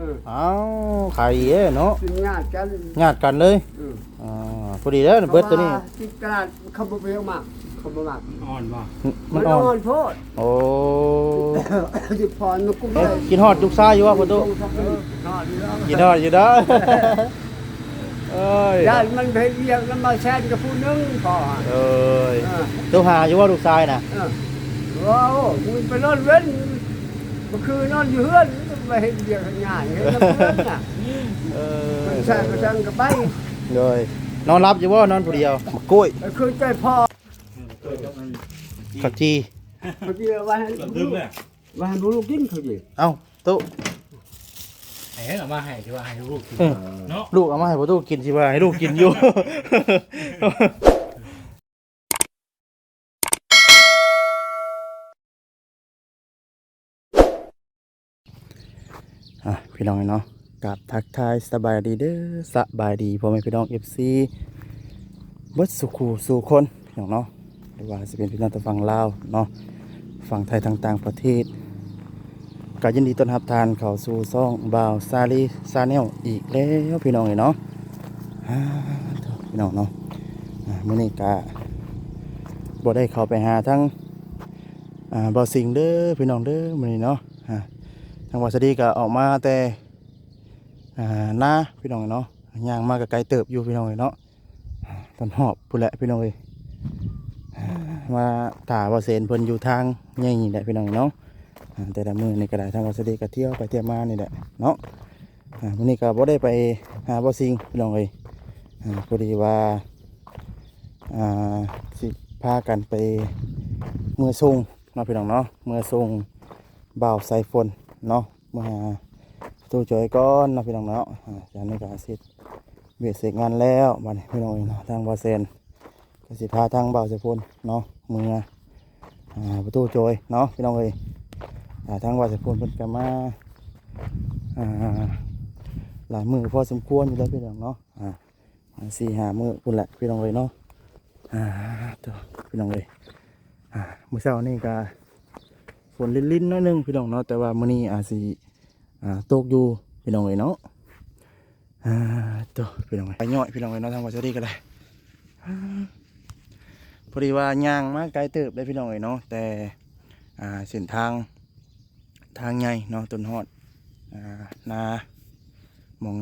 เออเอ้าขายดีเด้เนาะเป็นญาติกันญาติกันเลยเอออ่าพอดีแล้วเบิดตัวนี้ พราะาที่ตลาดเขาบ่ไปเอามากเขาบ่มากอ่อนบ่มัมันนอ่อ่ออนนโพดโอ้สิพรมันกุ้งเอ๊ะกินฮอดลูกชายอยู่ว่าประตูนอนอยู่แล้วกินฮอดอยู่เด้อเอ้ยญาติมันไปเรียกแล้วมาแซนกับผู้หนึงพอเอ้ยเออตัวหาอยู่ว่าลูกชายน่ะ เออว้าวมึงไปนอนเว้นเมื่อคืนนอนอยู่เฮือน ไปเห็นเรียกงานเห็นแล้วเพื่อนน่ะเอมันอแซนก็แซนกับไปเลยนอนรับอยู่ว่านอนผู้เดียวมากล้วยเออคือใจพ่อข้าวจีเมื่อกี้ว่าให้เกือบลืมเลยว่าให้ลูกกินเขาดิเอ้าตุ๊ให้เอามาให้ที่ว่าให้ลูกกินเออเนาะลูกเอามาให้พ่อตู้กินสิว่าให้ลูกกินอยู่ อะพี่น้องเนาะกับทักทายสบายดีเด้อสบายดีพ่อแม่พี่น้อง FC เบิดสุขูสู่คนพี่น้องเนาะหรือว่าจะเป็นพี่น้องทางฝั่งลาวเนาะฝั่งไทยต่างๆประเทศก็ยินดีต้อนรับทานเข้าสู่ซ่องบ่าวซาลีซาแนลอีกแล้วพี่น้องเนาะอ่าเด้อพี่น้องเนาะอ่ามื้อนี้ก็บ่ได้เข้าไปหาทั้งอ่าบ่าวสิงเด้อพี่น้องเด้อมื้อนี้เนาะ ทางวัดสดีก็ออกมาแต่หน้าพี่น้องเนาะย่างมากับไกลเติบอยู่พี่น้องเนาะต้นหอบพุ่นแหละพี่น้องเอ้ยมาถ่าวาเซนเพิ่นอยู่ทางใหญ่นี่แหละพี่น้องเนาะแต่ละมือในกระดาษทางวัดสดีก็เที่ยวไปเที่ยวมานี่แหละเนาะวันนี้ก็บ่ได้ไปหาบ่ซิงพี่น้องเอ้ยพอดีว่าสิพากันไปเมื่อส่งเนาะพี่น้องเนาะเมื่อส่งบ่าวสายฝน เนาะมาตู้จอยก้อนนะพี่น้องเนาะอาจากนี้ก็เสร็จเบียดเสร็จงานแล้วมาเนี่ยพี่น้องเองเนาะทางบาเซนก็สิพาทางบาเสพลเนาะมืออ่าประตูจอยเนาะพี่น้องเอ้ยอ่าทางบาเสพลเพิ่นก็มาอ่าหลายมือพอสมควรอยู่แล้วพี่น้องเนาะอ่าสี่หามือพุ่นแหละพี่น้องเอ้ยเนาะอ่าตัวพี่น้องเอ้ยอ่ามือเช้านี่ก็ นลิ้นๆน้อยนึงพี่น้องเนาะแต่ว่ามื้อนี้อาจสิอ่าตกอยู่พี่น้องเอ้ยเนาะอ่าตัวพี่น้องเอ้ยไปย่อยพี่น้องเอ้ยเนาะทางวัดเจดีก็ได้อ่าพอดีว่าย่างมาไกลเติบได้พี่น้องเอ้ยเนาะแต่อ่าเส้นทางทางใหญ่เนาะต้นฮอดอ่านาหมอง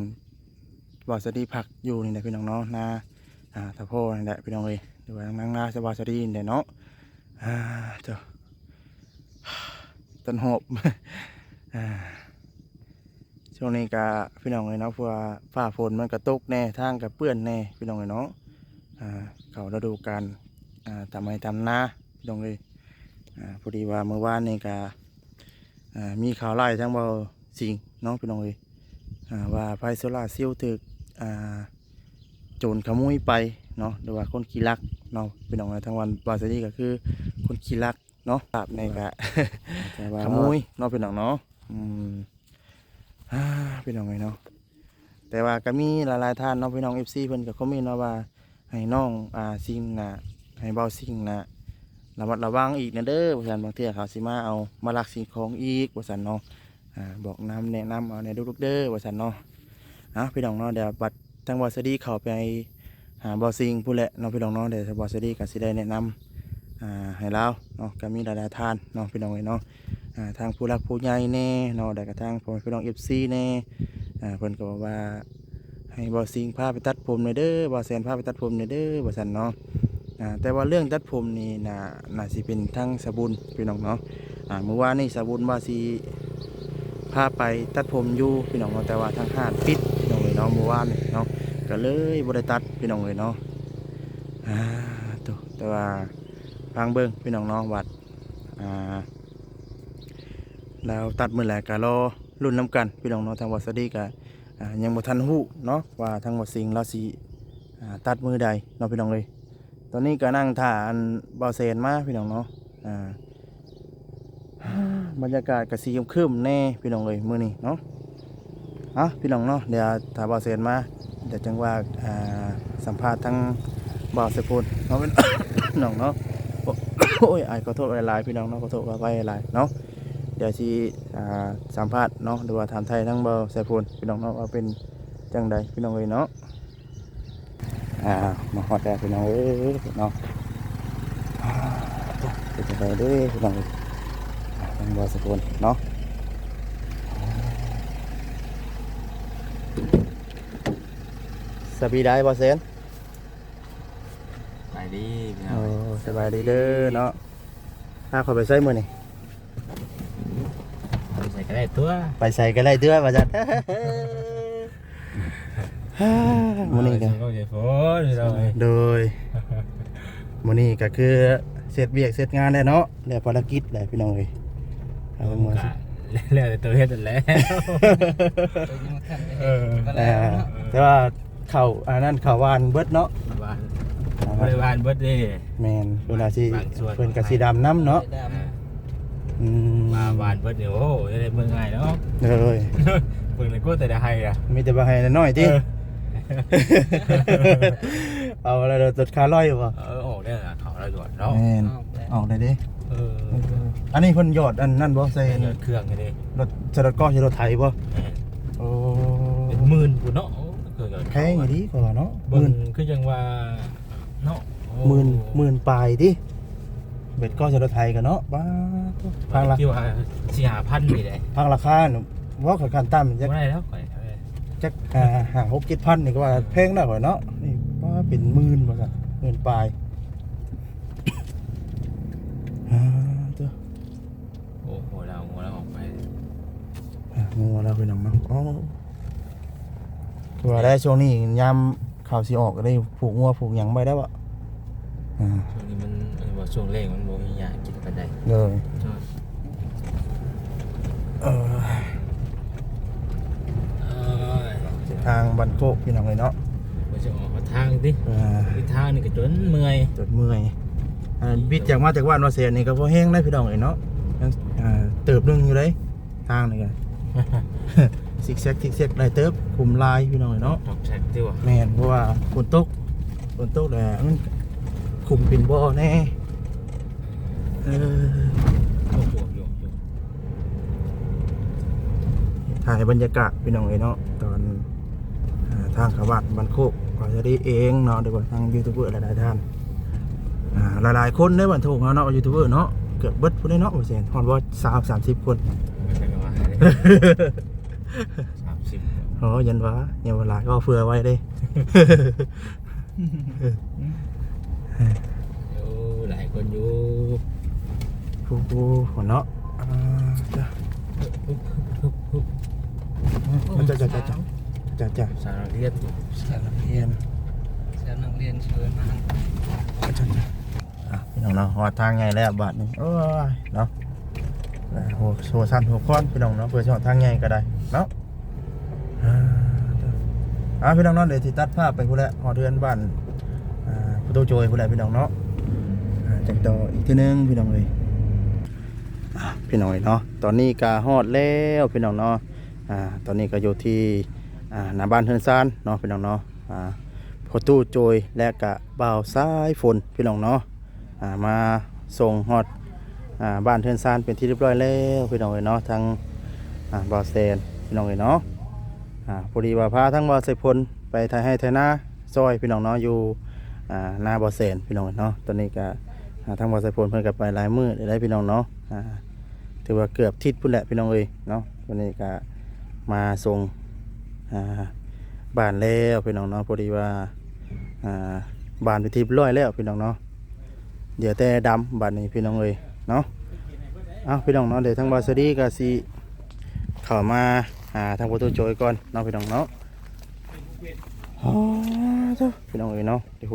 วัดเจดีย์พักอยู่นี่แหละพี่น้องเนาะนาอ่าตะโพนี่แหละพี่น้องเอ้ยหรือว่าทางนางนาสวัสดีนี่แหละเนาะอ่าตัว ต้นหอบช่วงนี้ก็พี่น้องเลยเนาะเพราะว่าฝ้าฝนมันกระตกแน่ทางกับเปื้อนแน่พี่น้องเลยเนาะอ่าเขาฤดูการทำให้ทำนาพี่น้องเลยพอดีว่าเมื่อวานนี่ก็มีข่าวไล่ทั้งเบาสิงเนาะพี่น้องเลยว่าไฟโซล่าเซลล์ถึกโจรขโมยไปเนาะหรือว่าคนขี้ลักเนาะพี่น้องเลยทั้งวันวาซาดีก็คือคนขี้ลัก เนาะภาพในกะขโมยเนาะพี่น้องเนาะอืมอ่าพี่น้องไงเนาะแต่ว่าก็มีหลายๆท่านเนาะพี่น้องเอฟซีเพิ่นก็คอมเมนต์เนาะว่าให้น้องอ่าซิงน่ะให้เบาซิงน่ะระมัดระวังอีกนะเด้อว่าซั่นบางเทื่อเขาสิมาเอามาลักสิ่งของอีกว่าซั่นเนาะอ่าบอกนำแนะนำเอาในลูกๆเด้อว่าซั่นเนาะอะพี่น้องเนาะเดี๋ยวบัดทางบอสดีเข้าไปหาเบาซิงผู้นแหละเนาะพี่น้องเนาะเดี๋ยวทางบอสดีก็สิได้แนะนำ อ่าให้เราเนาะก็มีหลายๆท่านเนาะพี่น้องเอ้ยเนาะอ่าทางผู้รักผู้ใหญ่แน่เนาะแต่กระทั่งพ่อแม่พี่น้องเอฟซีแน่อ่าเพิ่นก็บอกว่าให้บอสิงพาไปตัดผมหน่อยเด้อบอแซนพาไปตัดผมหน่อยเด้อบ่ซั่นเนาะอ่าแต่ว่าเรื่องตัดผมนี่น่าน่าสิเป็นทั้งสบุญพี่น้องเนาะอ่าเมื่อวานนี่สบุญว่าสิพาไปตัดผมอยู่พี่น้องเนาะแต่ว่าทางห้านปิดพี่น้องเลยเนาะเมื่อวานนี่เนาะก็เลยบ่ได้ตัดพี่น้องเลยเนาะอ่าตัวแต่ว่า ฟังเบิ่งพี่น้องเนาะวัดอ่าแล้วตัดมือแหลกก็รอรุ่นน้ำกันพี่น้องเนาะทางวัดสดีก็อ่ายังบ่ทันฮู้เนาะว่าทางวัดสิงห์เราสิอ่าตัดมือใดเนาะพี่น้องเลย ตอนนี้ก็นั่งถ่าอันเบาเซนมาพี่น้องเนาะอ่าบรรยากาศก็สีครึ้มๆแน่พี่น้องเลยมื้อนี้เนาะอะพี่น้องเนาะเดี๋ยวถ้าเบาเซนมาเดี๋ยวจังว่าอ่าสัมภาษณ์ทางบ่าวเสพลเนาะพี่น้องเนาะ โอ้ยไอายขอโทษหลายๆพี่น้องเนาะขอโทษว่าไปหลายเนาะเดี๋ยวสิอ่สัมภาษณ์เนาะหรือว่าถามไทยทั้งเบาสายพลพี่น้องเนาะว่าเป็นจังใดพี่น้องเอ้ยเนาะอ่ามาฮอดแล้วพี่น้องเอ้ยเนาะอ่าเป็นจังใดเด้พี่น้องเอ้ยทั้งเบาสายพลเนาะสบายได้บ่เซน ดีพี่น้โอ้องสบายดีเด้อเนาะถ้าขอยไปใส่มือนี่ใส่ก็ได้ตัวไปใส่ก็ได้เด้อว่าจันมื้อนี้ก็ก็จะฝนพี่น้องเอ้ยโดยมื้อนี้ก็คือเสร็จเวียกเสร็จงานแล้วเนาะแล้วภารกิจแล้วพี่น้องเอ้ยเอามาก็แล้วแต่ตัวเฮ็ดนั่นแหละเอออ่าแต่ว่าเข้าอันนั้นเข้าวานเบิดเนาะ บ้าน บริวารเบิดเด้แม่นเพิ่นอาสิบางส่วนเพิ่นก็สิดำน้ำเนาะอืมมาหวานเบิดเนี่ยโอ้โหได้เมืองง่ายเนาะเลยเบิ่งเลยก็แต่ได้ให้อะมีแต่บ่ให้น้อยๆติเออเอาอะไรเดี๋ยวจดค่าร้อยบ่เออออกได้ละเขาเราด่วนเนาะแม่นออกได้เด้เอออันนี้เพิ่นยอดอันนั่นบ่ใส่เงินเครื่องนี่ดิรถสลัดก้อใช้รถไถบ่โอ้เป็นหมื่นกูเนาะเครื่องแพงอยู่ดีกว่าเนาะหเบิ่มื่งนคือจังว่า เนาะหมื่นหมื่นปลายดิเบ็ดก้อใช้รถไถกันเนาะบ้าตัวพัพังงละละคิวหาสี่หาพันนี่แหละพังราคาหนูว่าขอยการตั้มจักบ่ได้แล้วก่อนจักอ่าห้าหกเจ็ดพันนี่ก็ว่าแพงได้กว่าเนาะนี่ว่าเป็นหมื่นว่าซั่นหมื่นปลายอ่าตัวโอ้โหเราโหเราออกไปอะงัวแล้วพี่น้องเนาะอ๋อคือว่าได้ช่วงนี้ยาม ข่าวสิออกก็ได้ผูกงัวผูกหยังไปได้บ่อ่าช่วงนี้มันเออว่าช่วงแรกมันบ่มีหยากินปานใดเลยใช่เออเอ้ยทางบันโคกพี่น้องเลยเนาะบ่จะออกมาทางดิอ่าอีกทางนี่ก็จนเมื่อยจดเมื่อยอ่าบิดจากมาจากว่านว่าเสียนี่ก็พอแห้งได้พี่น้องเลยเนาะยังอ่าเติบหนึงอยู่เลยทางนี่กัน ซิกแซกซิกแซกได้เติบคุมลายพี่น้องเลยเนาะตอกแซกติว่ะแม่นเพราะว่าฝนตกฝนตกแหละมันคุมเป็นบ่อแน่เออโอ้โหอยู่อยู่ถ่ายบรรยากาศพี่น้องเลยเนาะตอนอ่าทางเขาวัดบันโคกก็จะได้เองเนาะเดี๋ยวว่าทางยูทูบเบอร์หลายๆท่านอ่าหลายๆคนได้บันทุกเนาะยูทูบเบอร์เนาะเกือบเบิดคนได้เนาะโอ้เซนฮอนว่าสามสามสิบคนไม่ใช่กันว่า สามสิบอ๋อยันวะยันเวลาก็เฟือไว้เด้โอ้หลายคนอยู่ผู้ผู้หัวเนาะอ่าจ้ะจ้ะจ้ะจ้ะจ้ะจ้ะจ้ะสารเรียนสารเพียนเชิญนักเรียนเชิญมาจ้ะจ้ะจ้ะอะพี่น้องเนาะหอดทางไงแล้วบาทนี้โอ้ยเนาะอ่าหัวโซสั้นหัวค้อนพี่น้องเนาะเพื่อจะหอดทางไงก็ได้เนาะอ่าจ้ะ อะพี่น้องเนาะเดี๋ยวที่ตัดภาพไปพูดแล้วหอเดือนบ้านอ่าพุทโธโจยผู้ใดพี่น้องเนาะอ่าจังต่ออีกทีหนึงพี่น้องเลยอ่าพี่น้องเอ้ยเนาะตอนนี้ก็ฮอดแล้วพี่น้องเนาะอ่าตอนนี้ก็อยู่ที่อ่าหน้าบ้านเฮือนซานเนาะพี่น้องเนาะอ่าพุทโธโจยและกะบ่าวสายฝนพี่น้องเนาะอ่ามาส่งฮอดอ่าบ้านเฮือนซานเป็นที่เรียบร้อยแล้วพี่น้องเอ้ยเนาะทางอ่าบ่าวแซนพี่น้องเอ้ยเนาะ อ่าพอดีว่าพาทั้งบ่าวสายฝนไปไทยให้ไทยนาซอยพี่น้องเนาะอยู่อ่าหน้าบ่อแสนพี่น้องเนาะตอนนี้ก็อ่าทางบ่อสายพลเพิ่นก็ไปหลายมื้อได้พี่น้องเนาะอ่าถือว่าเกือบทิศพุ่นแหละพี่น้องเอ้ยเนาะวันนี้ก็มาส่งอ่าบ้านแล้วพี่น้องเนาะพอดีว่าอ่าบ้านไปที่เรียบร้อยแล้วพี่น้องเนาะเดี๋ยวแต่ดำบ้านนี้พี่น้องเอ้ยเนาะเอาพี่น้องเนาะเดี๋ยวทางบาสดีก็สิเข้ามาหาทางประตูโจยก่อนเนาะพี่น้องเนาะอ๋อเจ้าพี่น้องเอ้ยเนาะเดี๋ยว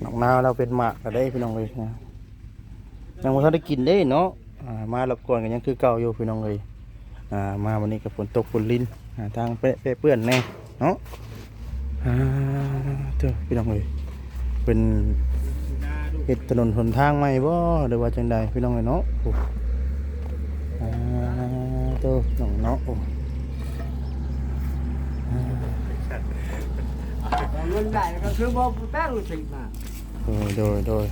หนักนาวเราเป็นหมากก็ได้พี่น้องเอ้ยนะยังบ่ทันได้กินได้เนาะอ่ามารบกวนกันยังคือเก่าอยู่พี่น้องเอ้ยอ่ามาวันนี้กับฝนตกฝนลิ้นอ่าทางเปะเปะเปื้อนแน่เนาะอ่าเจ้าพี่น้องเอ้ยเป็นเฮ็ดถนนหนทางใหม่บ่หรือว่าจังใดพี่น้องเอ้ยเนาะ โอ้อ่าเจ้าน้องเนาะโอ้เงินได้ก็คือบ่แป้งสิมาโดยโดยโดย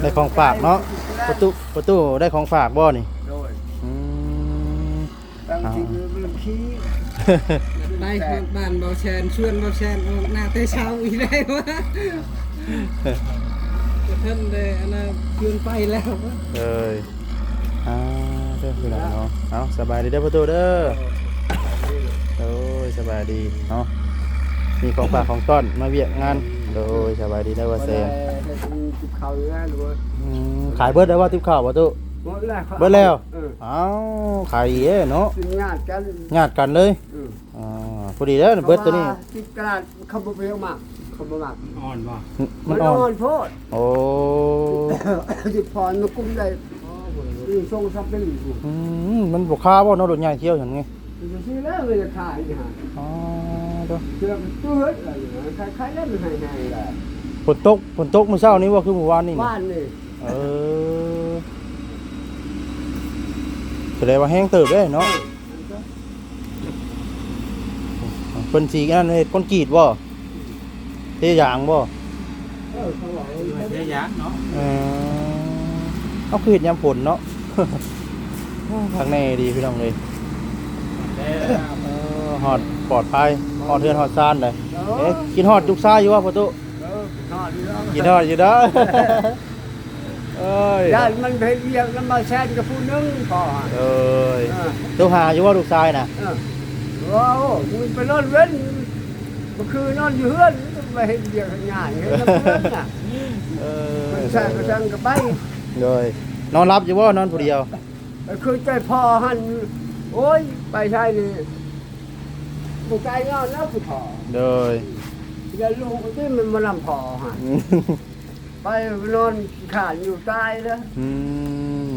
ได้ของฝากเนาะประตูประตูได้ของฝากบ่นี่โดดยอืมบางทีมันขี้ไปบ้านเบาแชนชวนเบาแชนออกหน้าแต่เช้าอีกได้วะจะท่านเลยอันน่ะชวนไปแล้ววะเอ้ยอ่าเด้อ พี่น้องเนาะเอาสบายดีเด้อประตูเด้อโอ้ยสบายดีเนาะมีของฝากของต้อนมาเวียกงานโอ้ยสบายดีได้อว่าเซนจิบเขาอยู่แล้วหรือว่าขายเบิดได้ว่าติบข้าวประตูหมดแล้วเบิดแล้วเอ้าขายเด้อเนาะสิญาติกันญาติกันเลยอออ่าพอดีเด้อเบิดตัวนี้ที่ตลาดเขาบ่ไปเอามากเขาบ่มากอ่อนป่ะมัมันนอ่อ่อนนโพดโอ้จิบพรมากุ้มได้ อือส่งซับเป็นอยู่อืมมันบ่ค้าบ่เนาะรถใหญ่เที่ยวฉันไงจะซื้อแล้วเลยจะขายนี่ฮะอ๋อเด้อเชื่อมันตื้ออะไรอย่างเงี้ยขายๆแล้วมันให้ๆแหละฝนตกฝนตกมื้อเช้านี้ว่าคือเมื่อวานนี่นะบ้านนี่เออแสดงว่าแห้งเติบเด้เนาะเพิ่นสีอันนั้นเฮ็ดคอนกรีตบ่เทยางบ่เออเขาบอกเยอะแยะเนาะ เออเอาคือเฮ็ดยามฝนเนาะ ทางในดีพี่น้องเลยได้เออฮอดปลอดภัยฮอดเทือนฮอดซานเลยเอเอ๊ะอกินฮอดทุกซ่าอยู่ว่าประตูเออทอดอยู่แล้วกินฮอดอยู่เด้อเอ้ยญาติมันไปเรียกน้ำมาแซนกับผู้หนึงพอฮะเอ้ยเออตัวหาอยู่ว่าลูกชายน่ะเออว้าวมึงไปนอนเว้นก็คือนอนอยู่เฮือนไปเห็นเดียกง่ายเห็นน้ำเพื่อนน่ะเออมันใส่กระชังกับไปเลย นอนรับอยู่ว่านอนผู้เดียวคือใจพ่อหันโอ้ย ไปใช่นี่บุกใจนอนแล้วผู้พ่อเลยอย่าลูกที่มันมาลำพ่อฮะไปนอนขาดอยู่ใต้แล้วอืม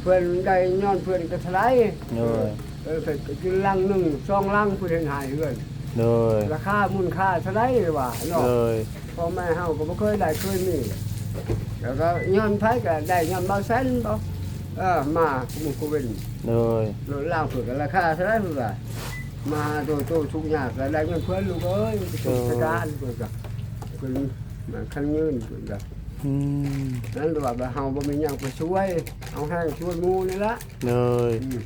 เพื่อนได้นอนเพื่อนก็ทลายเลยเออเพิ่นก็กินลังหนึ่งสองลังเพื่อนหายเพื่อนเลยราคามูลค่าทลายเลยว่ะเนาะเลยพ่อแม่เฮาก็บ่เคยได้เคยมี แล้วก็ย้อนไผก็ได้ย้อนเบาแสนบ่เออมาคุมกูเว้นเลยรถล่างเพิ่นก็ราคาเท่าไหร่เพิ่นว่ามาโตโตทุกอย่างก็ได้เงินเพิ่นลูกเอ้ยไปส่งสการเพิ่นก็เพิ่นมาคันยืนเพิ่นก็อืมนั่นว่าว่าเฮาบ่มีหยังไปช่วยเอาให้ช่วยหมู่นี่ละเลยอืม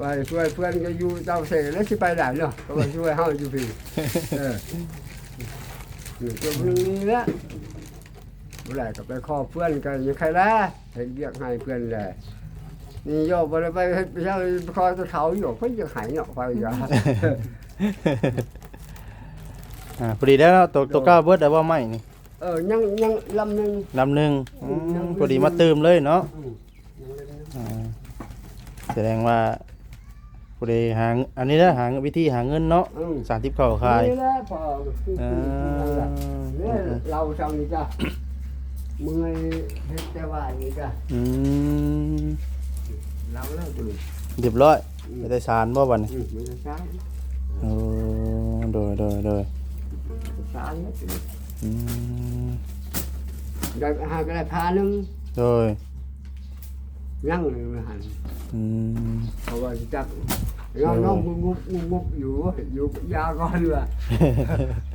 ว่าช่วยเพื่อนก็อยู่เจ้าเสแล้วสิไปได้เนาะก็ว่าช่วยเฮาอยู่พี่เออนี่ตัวนี้ละ บ่ได้ก็ไปขอเพื่อนกันยังใครละเห็นเรียกให้เพื่อนแหละนี่โยกบ่ได้ไปเฮ็ดไปเช่าไปขอตะเขาอยู่เพิ่นจะหายเนาะไปอย่าอ่าพอดีแล้วเนาะตัวตัวก้าวเบิดได้ว่าไม่นี่เออยังยังลำหนึงลำหนึ่งอืมพอดีมาเติมเลยเนาะอืมยังลำหนึ่งอ่าแสดงว่าพอดีหาอันนี้นะหาวิธีหาเงินเนาะอืมสามทิพเข้าขายนี่แหละพออ่าเนี่ยเราเจ้านี่จ้ะ มึงไอ้เฮ็ดแต่ว่านี่จ้ะอืมเราแล้วตัวนี้เรียบร้อยไปได้สารบ่บัดนี้อืมมันจะช้าโอ้โดยโดยโดยช้าเนี่ยตัวนี้อืมได้หาก็ได้พาหนึงโดยยังเลยมันหันอืมเพราะว่าจัก น้องน้องงุบงุบงุบงุบอยู่อยู่ยาก่อนเลย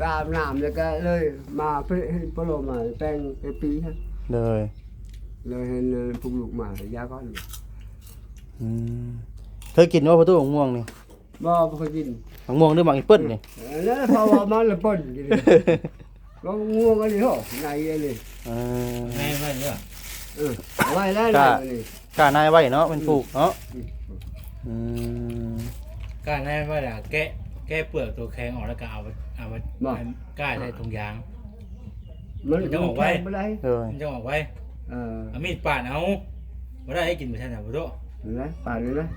ตามน้ำแล้วก็เลยมาเพื่อให้พะโลมาแป้งไอปีฮะโดยเลยเห็นปลุกลูกมายาก่อนเลยอืมเคยกินว่าประตูของม่วงนี่บ่บ่เคยกินของม่วงหรือหมักอีเปิ้ลนี่แล้วพอว่ามันละป่นกินเลยก็ง่วงกันเลยเหรอไงเลยเออแม่ไม่เนี่ยเออเอาไว้แล้วนะนี่กล้านายไว้เนาะเป็นปลูกเนาะ อืมการแน่ว่าเดี๋ยวแกะแกะเปลือกตัวแข็งออกแล้วก็เอาไปเอาไปกล้าใส่ถุงยางมันจะออกไว้แข็งบ่ได้โดยมันจะออกไว้เออเอามีดปาดเอาไม่ได้ให้กินไม่ใช่ไหมพุทโธเห็นไหมป่านนี้นะ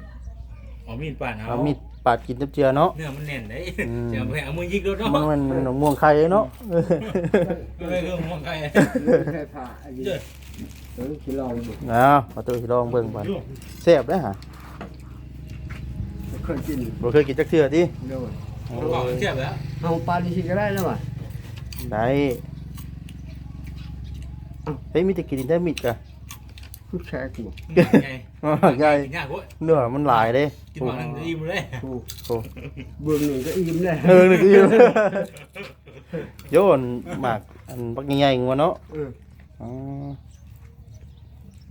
เอามีดปาดเอาเอามีดปาดกินจับเจือเนาะ เนื้อมันแน่นเลยอืม จะเอาไปเอามือยิกรถเนาะมันมันมันม่วงไข่เนาะไม่เรื่องมองใครแค่ผ่าอันนี้เจ้าเออคิดลองดูอ้าวประตูสิลองเบิ่งก่อนแซ่บเด้อฮะ เคยกินบ่เคยกินจักเทื่อติเดี๋ยวมันบอกเทียบแล้วเอาปลาดิชิก็ได้แล้วว่ะได้เฮ้ยมีแต่กินได้มิดกะคือแขกบ่ไงใหญ่กินยากเว้ยเนื้อมันหลายเด้กินหวานนั่งอิ่มเลยโอ้โอ้เบื้องหนึ่งก็อิ่มเลยเออนึกอยู่โยนหมากอันบักใหญ่ๆงัวเนาะเอออ๋อ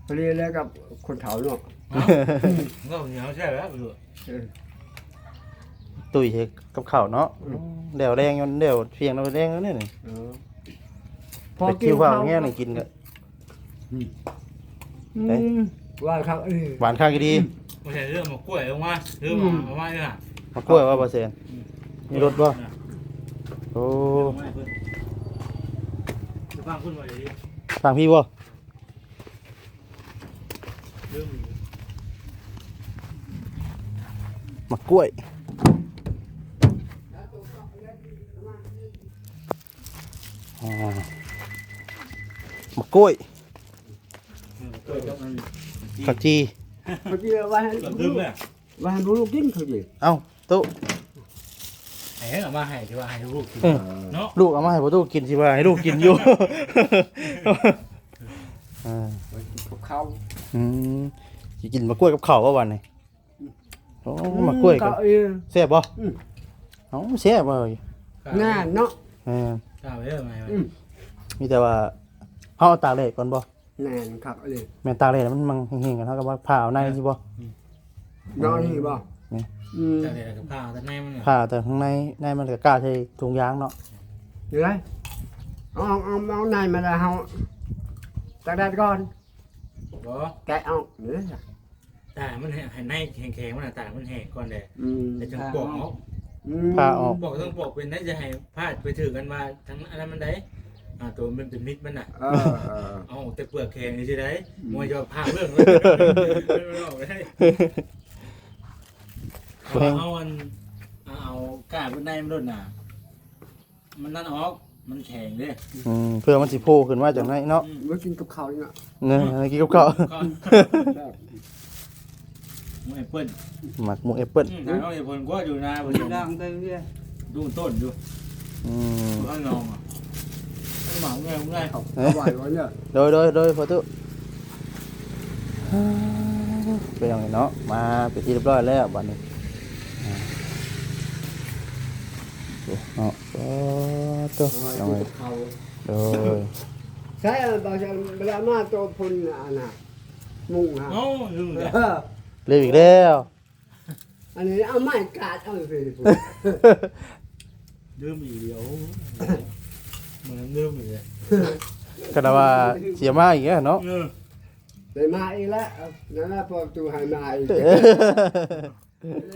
พอดีแล้วกับคนเฒ่าเนาะเอ้าก็เหนียวใช่แล้วดูเออ ตุ้ยเฮ็ดกับข้าวเนาะเดี๋ยวแรงมันเดี๋ยวเพียงเราแรงแล้วเนี่ยนี่เออไปคิวข้าวแง่นี่กินก็ อืมเอ๊ะว่าครับเออหวานข้างก็ดีไม่ใช่เรื่องมากล้วยลงมาเรื่องมาเอามาเนี่ยมากล้วยว่าบ่เซนมีรถบ่โอ้ฟังคุณมาเลยฟังพี่บ่เรื่องมากล้วยอ่า มากล้วยตัวเจ้ามันผักจีเมื่อกี้ว่าให้เกือบลืมเลยว่าให้ลูกกินเขาดิเอ้าตุ๊ให้เอามาให้ที่ว่าให้ลูกกินเออเนาะลูกเอามาให้พ่อตู้กินสิว่าให้ลูกกินอยู่อ่ากับเขาอืมสิกินมะกล้วยกับข้าวว่าวันนี้โอ้มะกล้วยกับเออแซ่บบ่อืมเอ้าแซ่บบ่เอ้ยหน้าเนาะเออ กล้าไปเรื่องไหมอืมมีแต่ว่าเฮาเอาตากแดดก่อนบ่แน่นครับเลยแม่นตากแดดแล้วมันมันแห้งๆกันเฮาก็ว่าผ่าเอาในสิบ่ นอนนี่บ่นี่ อืมจากเด็กกับข้าวแต่ในมันเนี่ยผ่าแต่ข้างในในมันก็กล้าใช้ถุงยางเนาะเดี๋ยวไรเอาเอาเอาเอาในมาแล้วเฮาตักแดดก่อน บ่แกะเอาเนื้อจ้ะแต่มันให้ในแข็งๆมันแต่มันแห้งก่อนเลยอืมแต่จังปอกเอาอื มผ่าออก บอกต้องบอกเป็นได้จะให้พาดไปถือกันมาทั้งอะไรมันได้อ่าตัวมันเป็นมิดมันน่ะเออเออเอาแต่เปลือกแข็งนี่ใช่ไหมมวยจะพาเรื่องเลยไม่ออกเลยเอาเอาอันเอากาบบนในมันรุ่นน่ะ มันนั่นออกมันแข็งเลยอืมเพื่อมันสิโผล่ขึ้นมาจากในเนาะไว้กินกับข้าวนี่เนาะเนื้อกินกับข้าว มวยเปิ้ลหมักหมูแอปเปิ้ลทางน้องอย่าพลก็อยู่นะบนดังเต็มที่ดูต้นอยู่อืมข้างนองอะหมาเงยเงยเอาเอาไว้ไว้เนี่ยโดยโดยโดยพอตุเป็นยังไงเนาะมาเป็นที่เรียบร้อยแล้วบัดนี้อ่าโอ้เนาะโอ้ตัวเอาไว้ยังไงกินกับข้าวโดยใช่บางทีเวลามาตัวพุ่นอันน่ะมุงฮะเอ้า ลืมเลยเออเรียกอีกแล้ว อันนี้เอาไม้กาดเอาไปพุ่นลืมอีกเดียวเหมือนลืมอีกเลยก็ได้ว่าเสียมาอีกแล้วเนาะเออได้มาอีกแล้วนั่นแหละพอตูให้มาอีกแ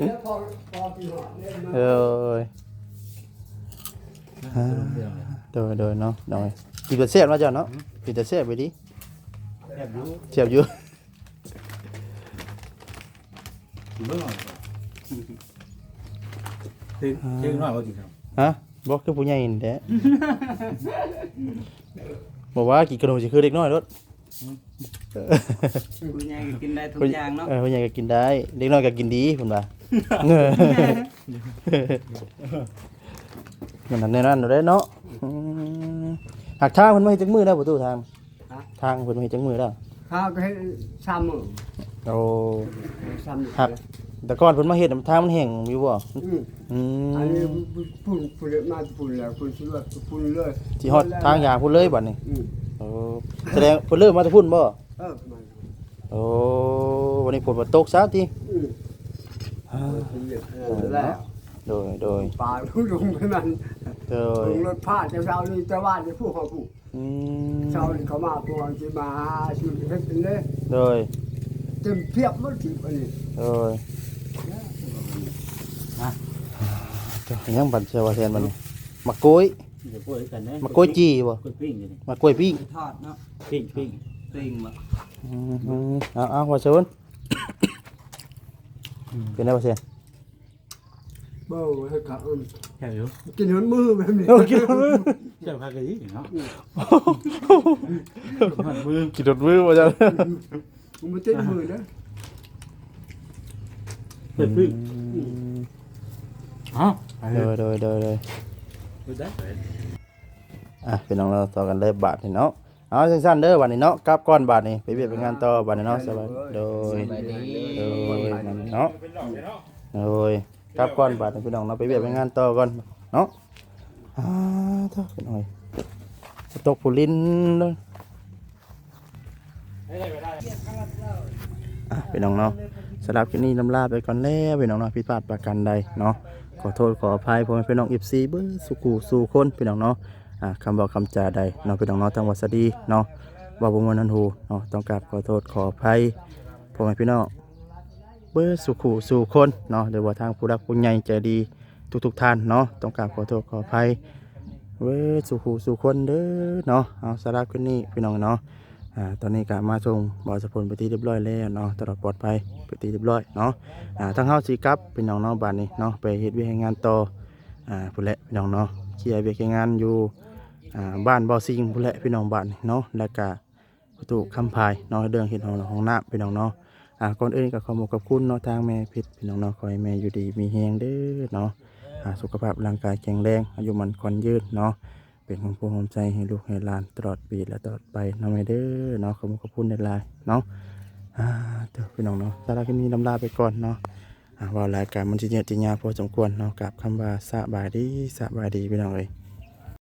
ล้วพอพอปีหอดเนี่ยมาเอ้ยโดยโดยเนาะโดยกินแต่เสียบมาจ้ะเนาะกินแต่เสียบไปดิแอบรู้เสียบอยู่ เมื่อหน่อยตื่นตื่นหน่อยว่ากี่ครั้งฮะบอกคือผู้ใหญ่นี่แหละบอกว่ากินขนมสิคือเด็กน้อยรถคุณยายก็กินได้ทุกอย่างเนาะเออผู้ใหญ่ก็กินได้ เด็กน้อยก็กินดีคุณว่ามันนั่นแน่นอนอยู่ได้เนาะอืมหักทางเพิ่นมาเฮ็ดจักมือแล้วประตูทาง ทางเพิ่นมาเฮ็ดจักมือแล้ว ข้าวก็ให้ซ้ำมือโอ้ซ้ำมือครับ แต่ก่อนเพิ่นมาเฮ็ดน่ะทางมันแห้งอยู่บ่อืมอืมอันนี้พุ่นพุ่นเลยมาพุ่นแล้วพุ่นชิลวพุ่นเลยสิฮอดทางยางพุ่นเลยบัดนี้อืมโอ้แสดงเพิ่นเริ่มมาแต่พุ่นบ่เออมาโอ้วันนี้ฝนบ่ตกซะติอืมอ่าเออแล้วโดยโดยปลาลูกลงไปมันโดยลงรถผ้าจะเช้านี่แต่ว่าจะผู้เขาผู้ อืมเช้านี่เขามาพวกที่มาชื่อเฮ็ดเป็นเลยโดยเต็มเพียบหมดทีอันนี้โดยเจ้ายังบันเชียวว่าแทนมันนี่มะกล้วยเดี๋ยวพูดกันนะมะกล้วยจีบ่กล้วยปิ้งอยู่นี่มะกล้วยปิ้งทอดเนาะปิ้งปิ้งติงบ่อืมเอาเอาว่าเชิญเป็นได้บ่เซียนเบ้าให้เขาอืมแค่อยู่กินหัวมือแบบนี้โอ้กินรถมือเจ้าพากะยี่เนาะหันมือกินรถมือบ่จ้ะมันไม่ติดมือนะเปิดปิ้งอ๋อโดยโดยโดยโดยดูได้อะเป็นน้องเราต่อกันเลยบาทนี่เนาะเอาสั้นๆเด้อบัดนี้เนาะกลับก่อนบาทนี่ไปเวียดไปงานต่อบัดนี้เนาะสบายโดยโดยนั่นเนาะเป็นหลอกเนาะโอ้ย กลับก่อนบาดนี้พี่น้องเราะไปเวียดไปงานต่อก่อนเนาะอ่าเถอะพี่น้อยตกผู้ลินเลยอะพี่น้องเนาะสำหรับคลิปนี้ลำลาไปก่อนแล้วพี่น้องเนาะผิดพลาดประการใดเนาะขอโทษขออภัยพ่อแม่พี่น้องอีฟซีเบอร์สุกูสู่คนพี่น้องเนาะอะคำบอกคำจาใดเนาะพี่น้องเนาะจังวัดสดีเนาะว่าบุญวันนันหูเนาะต้องกราบขอโทษขออภัยพ่อแม่พี่น้อง เบอร์สุขูสู่คนเนาะโดยว่าทางผู้รักผู้ใหญ่ใจดีทุกๆท่านเนาะต้องกราบขอโทษขออภัยเบอร์สุขูสู่คนเด้อเนาะเอาสำหรับคลิปนี้พี่น้องเนาะอ่าตอนนี้ก็มาส่งบอสพลไปที่เรียบร้อยแล้วเนาะตลอดปลอดภัยไปที่เรียบร้อยเนาะอ่าทั้งเฮาสีกับพี่น้องเนาะบ้านนี้เนาะไปเฮ็ดเวียกงานต่ออ่าพุ่นแหละพี่น้องเนาะเคลียร์เวียกงานอยู่อ่าบ้านบ่อซิงพุ่นแหละพี่น้องบ้านเนาะแล้วก็ประตูคำพายเนาะเรื่องเฮ็ดหองห้องน้ำพี่น้องเนาะ อ่าก่อนอื่นก็ขอบอกขอบคุณเนาะทางแม่พิษพี่น้องเนาะขอให้แม่อยู่ดีมีแฮงเด้อเนาะอ่าสุขภาพร่างกายแข็งแรง อายุมันขวัญยืนเนาะเป็นของผู้หอมใจให้ลูกให้หลานตลอดปีและตลอดไปเน้องไม่เด้อเนาะขอบคุณขอบคุณในไลน์เนาะอ่าเดี๋ยวพี่น้องเนาะสาระคลิปนี้ลำลาไปก่อนเนาะอ่าว่ารายการมันจะเยอะจะยาวพอสมควรเนาะกับคำว่าสบายดีสบายดีพี่น้องเอ้ย